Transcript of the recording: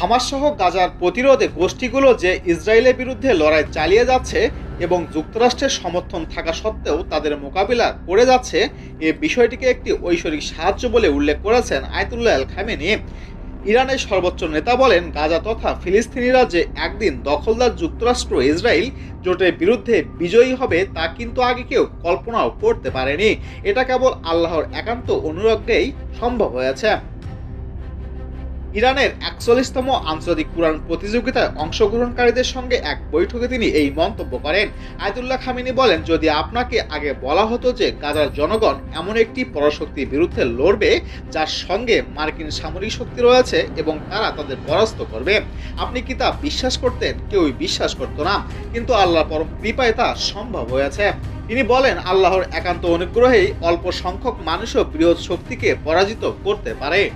Hamas সহ গাজার প্রতিরোধে গোষ্ঠীগুলো যে ইসরায়েলের বিরুদ্ধে লড়াই চালিয়ে যাচ্ছে এবং যুক্তরাষ্ট্রের সমর্থন থাকা সত্ত্বেও তাদের মোকাবিলা করে যাচ্ছে, এ বিষয়টিকে একটি ঐশ্বরিক সাহায্য বলে উল্লেখ করেছেন আয়তুল্লাহ আল খামেনি। ইরানের সর্বোচ্চ নেতা বলেন, গাজা তথা ফিলিস্তিনিরা যে একদিন দখলদার যুক্তরাষ্ট্র ইসরায়েল জোটের বিরুদ্ধে বিজয়ী হবে, তা কিন্তু আগে কেউ কল্পনাও করতে পারেনি। এটা কেবল আল্লাহর একান্ত অনুরোধেই সম্ভব হয়েছে। ইরানের একচল্লিশতম আন্তর্জাতিক কোরআন প্রতিযোগিতায় অংশগ্রহণকারীদের সঙ্গে এক বৈঠকে তিনি এই মন্তব্য করেন। আয়তুল্লাহ খামিনি বলেন, যদি আপনাকে আগে বলা হতো যে গাজার জনগণ এমন একটি পরাশক্তির বিরুদ্ধে লড়বে, যার সঙ্গে মার্কিন সামরিক শক্তি রয়েছে এবং তারা তাদের পরাস্ত করবে। আপনি কি তা বিশ্বাস করতেন? কেউই বিশ্বাস করতো না। কিন্তু আল্লাহ পরম কৃপায় তা সম্ভব হয়েছে। তিনি বলেন, আল্লাহর একান্ত অনুগ্রহেই অল্প সংখ্যক মানুষও বৃহৎ শক্তিকে পরাজিত করতে পারে।